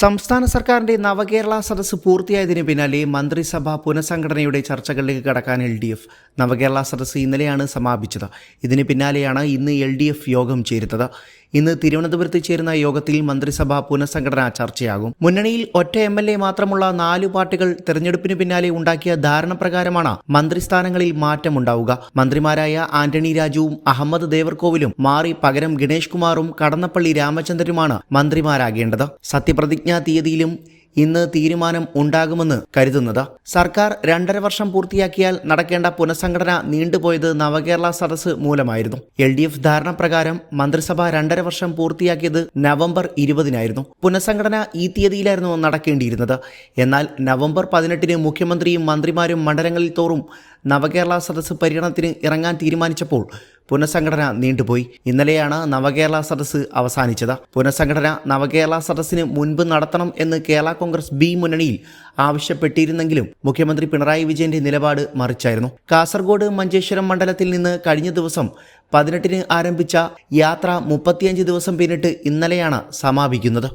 സംസ്ഥാന സർക്കാരിന്റെ നവകേരള സദസ്സ് പൂർത്തിയായതിനു പിന്നാലെ മന്ത്രിസഭാ പുനഃസംഘടനയുടെ ചർച്ചകളിലേക്ക് കടക്കാൻ എൽ ഡി എഫ്. നവകേരള സദസ്സ് ഇന്നലെയാണ് സമാപിച്ചത്. ഇതിന് പിന്നാലെയാണ് ഇന്ന് എൽ ഡി എഫ് യോഗം ചേരുന്നത്. ഇന്ന് തിരുവനന്തപുരത്ത് ചേരുന്ന യോഗത്തിൽ മന്ത്രിസഭ പുനഃസംഘടന ചർച്ചയാകും. മുന്നണിയിൽ ഒറ്റ എം എൽ എ മാത്രമുള്ള നാല് പാർട്ടികൾ തെരഞ്ഞെടുപ്പിന് പിന്നാലെ ഉണ്ടാക്കിയ ധാരണ പ്രകാരമാണ് മന്ത്രിസ്ഥാനങ്ങളിൽ മാറ്റമുണ്ടാവുക. മന്ത്രിമാരായ ആന്റണി രാജുവും അഹമ്മദ് ദേവർകോവിലും മാറി പകരം ഗണേഷ് കുമാറും കടന്നപ്പള്ളി രാമചന്ദ്രനുമാണ് മന്ത്രിമാരാകേണ്ടത്. സത്യപ്രതിജ്ഞാ തീയതിയിലും ഇന്ന് തീരുമാനം ഉണ്ടാകുമെന്ന് കരുതുന്നത്. സർക്കാർ രണ്ടര വർഷം പൂർത്തിയാക്കിയാൽ നടക്കേണ്ട പുനഃസംഘടന നീണ്ടുപോയത് Navakerala Sadas മൂലമായിരുന്നു. L D F ധാരണ പ്രകാരം മന്ത്രിസഭ രണ്ടര വർഷം പൂർത്തിയാക്കിയത് നവംബർ ഇരുപതിനായിരുന്നു. പുനഃസംഘടന ഈ തീയതിയിലായിരുന്നു നടക്കേണ്ടിയിരുന്നത്. എന്നാൽ നവംബർ പതിനെട്ടിന് മുഖ്യമന്ത്രിയും മന്ത്രിമാരും മണ്ഡലങ്ങളിൽ തോറും നവകേരള സദസ് പര്യടനത്തിന് ഇറങ്ങാൻ തീരുമാനിച്ചപ്പോൾ പുനഃസംഘടന നീണ്ടുപോയി. ഇന്നലെയാണ് നവകേരള സദസ് അവസാനിച്ചത്. പുനഃസംഘടന നവകേരള സദസ്സിന് മുൻപ് നടത്തണം എന്ന് കേരള കോൺഗ്രസ് ബി മുന്നണിയിൽ ആവശ്യപ്പെട്ടിരുന്നെങ്കിലും മുഖ്യമന്ത്രി പിണറായി വിജയന്റെ നിലപാട് മറിച്ചായിരുന്നു. കാസർഗോഡ് മഞ്ചേശ്വരം മണ്ഡലത്തിൽ നിന്ന് കഴിഞ്ഞ ദിവസം പതിനെട്ടിന് ആരംഭിച്ച യാത്ര മുപ്പത്തിയഞ്ച് ദിവസം പിന്നിട്ട് ഇന്നലെയാണ് സമാപിക്കുന്നത്.